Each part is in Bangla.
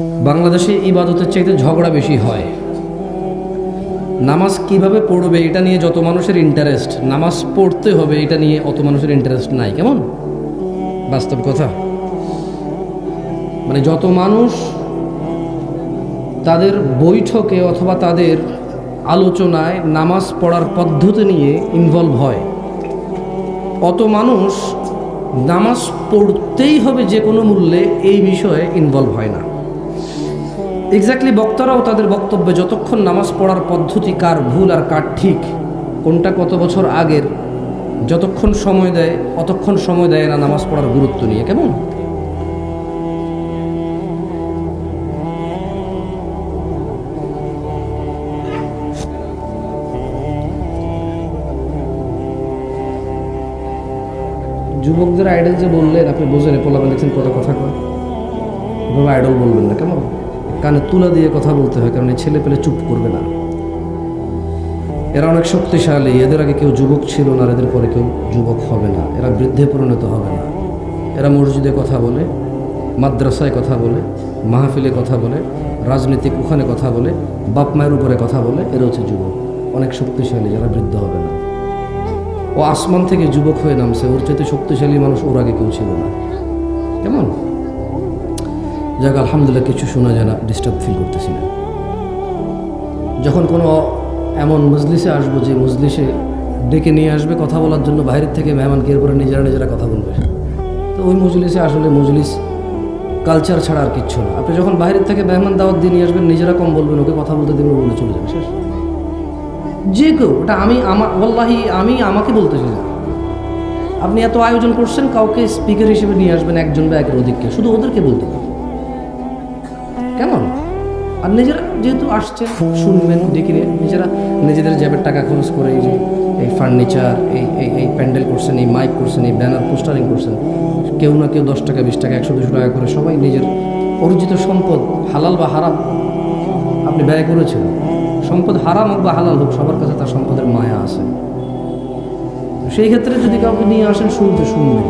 বাংলাদেশে ইবাদতের চাইতে ঝগড়া বেশি হয়। নামাজ কীভাবে পড়বে এটা নিয়ে যত মানুষের ইন্টারেস্ট নামাজ পড়তে হবে এটা নিয়ে অত মানুষের ইন্টারেস্ট নাই, কেমন? বাস্তব কথা। মানে যত মানুষ তাদের বৈঠকে অথবা তাদের আলোচনায় নামাজ পড়ার পদ্ধতি নিয়ে ইনভলভ হয়। অত মানুষ নামাজ পড়তেই হবে যে কোনো মূল্যে এই বিষয়ে ইনভলভ হয় না। এক্স্যাক্টলি বক্তারাও তাদের বক্তব্যে যতক্ষণ নামাজ পড়ার পদ্ধতি কার ভুল আর কার ঠিক, কোনটা কত বছর আগের, যতক্ষণ সময় দেয়, অতক্ষণ সময় দেয় না নামাজ পড়ার গুরুত্ব নিয়ে, কেমন? যুবকদের আইডল যে বললেন, আপনি বোঝেন পোলাপে দেখছেন কত কথা কয়। এভাবে আইডল বলবেন না, কেমন? কানে তুলা দিয়ে কথা বলতে হয়, কারণ এই ছেলে পেলে চুপ করবে না। এরা অনেক শক্তিশালী, এদের আগে কেউ যুবক ছিল না এদের পরে কেউ যুবক হবে না। এরা বৃদ্ধে পরিণত হবে না। এরা মসজিদে কথা বলে, মাদ্রাসায় কথা বলে, মাহফিলে কথা বলে, রাজনৈতিক ওখানে কথা বলে, বাপ মায়ের উপরে কথা বলে, এরা হচ্ছে যুবক। অনেক শক্তিশালী, যারা বৃদ্ধ হবে না। ও আসমান থেকে যুবক হয়ে নামছে, ওর চাইতে শক্তিশালী মানুষ ওর আগে কেউ ছিল না। কেমন? যাক, আলহামদুলিল্লাহ কিছু শোনা যায় না ডিস্টার্ব ফিল করতেছি না। যখন কোনো এমন মজলিসে আসব যে মজলিসে ডেকে নিয়ে আসবে কথা বলার জন্য বাইরের থেকে মেহমানকে, এরপরে নিজেরা নিজেরা কথা বলবে। তো ওই মজলিসে আসলে মজলিস কালচার ছাড়া আর কিচ্ছু না। আপনি যখন বাইরের থেকে মেহমান দাওয়াত দিয়ে নিয়ে আসবেন, নিজেরা কম বলবেন, ওকে কথা বলতে দেবেন, বলে চলে যাবে, শেষ। যে কেউ, ওটা আমি আমার আমি আমাকে বলতে চাই আপনি এত আয়োজন করছেন, কাউকে স্পিকার হিসেবে নিয়ে আসবেন একজন বা একের অধিককে শুধু ওদেরকে বলতে হবে। কেমন? আর নিজেরা যেহেতু আসছে শুনবেন ডেকে নিজেরা নিজেদের জ্যাবের টাকা খরচ করে এই যে, এই ফার্নিচার এই এই এই প্যান্ডেল করছেন, এই মাইক করছেন, এই ব্যানার পোস্টারিং করছেন, কেউ না কেউ দশ টাকা, বিশ টাকা, একশো, দুশো টাকা করে সবাই নিজের অর্জিত সম্পদ, হালাল বা হারাম, আপনি ব্যয় করেছেন। সম্পদ হারাম হোক বা হালাল হোক, সবার কাছে তার সম্পদের মায়া আছে। সেই ক্ষেত্রে যদি কাউকে নিয়ে আসেন, শুনতে শুনবেন।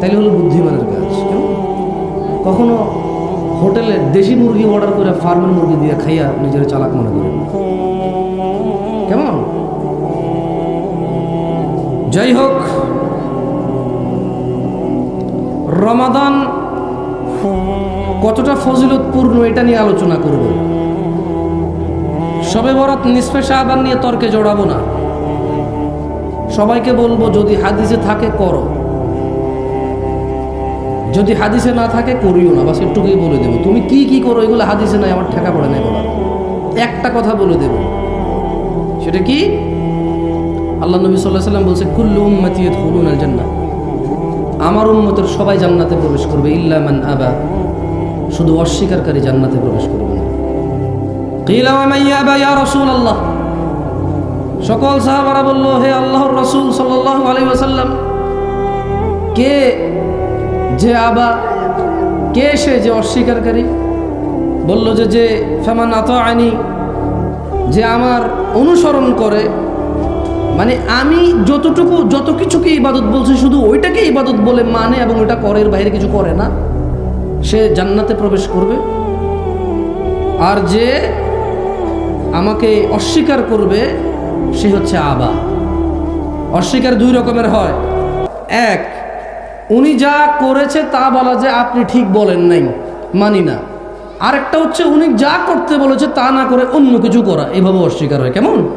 তাইলে হলো বুদ্ধিমানের কাজ। দেশি মুরগি অর্ডার করে ফার্মের মুরগি দিয়ে খাইয়া নিজের চালাক মনে করেন। কেমন? যাই হোক, রমাদান কতটা ফজিলতপূর্ণ এটা নিয়ে আলোচনা করব। সবে বরাত নিসফে শাহবান নিয়ে তর্কে জড়াবো না। সবাইকে বলব, যদি হাদিসে থাকে, করো। যদি হাদিসে না থাকে, করিও না। বাস একটুকুই বলে দেবো। তুমি কি কি করো, এগুলো হাদিসে নাই, আমার ঠেকা পড়ে নাই বলার। একটা কথা বলে দেব। সেটা কি? আল্লাহ নবী সাল্লাহ সাল্লাম বলছে, কুল্লু উম্মতি হলুন আল জান্নাত আমার উন্মতের সবাই জান্নাতে প্রবেশ করবে, ইল্লা মান আবা। শুধু অস্বীকারী জান্নাতে প্রবেশ করবে রাসূলুল্লাহ। সকল সাহাবারা বলল, হে আল্লাহর রসুল সাল্লাল্লাহু আলাইহি ওয়াসাল্লাম, কে যে আবা, কে সে যে অস্বীকারী? বলল যে যে ফেমান আত আইনি যে আমার অনুসরণ করে। মানে আমি যতটুকু, যত কিছুকে ইবাদত বলছি, শুধু ওইটাকে ইবাদত বলে মানে এবং ওটা করে এর বাইরে কিছু করে না, সে জান্নাতে প্রবেশ করবে। আর যে আমাকে অস্বীকার করবে, সে হচ্ছে আবা। অস্বীকার দুই রকমের হয়। এক উনি যা করেছে তা বলা যে আপনি ঠিক বলেন নাই। মানি না। আরেকটা হচ্ছে উনি যা করতে বলেছে তা না করে অন্য কিছু করা। এভাবে অস্বীকার হয়। কেমন?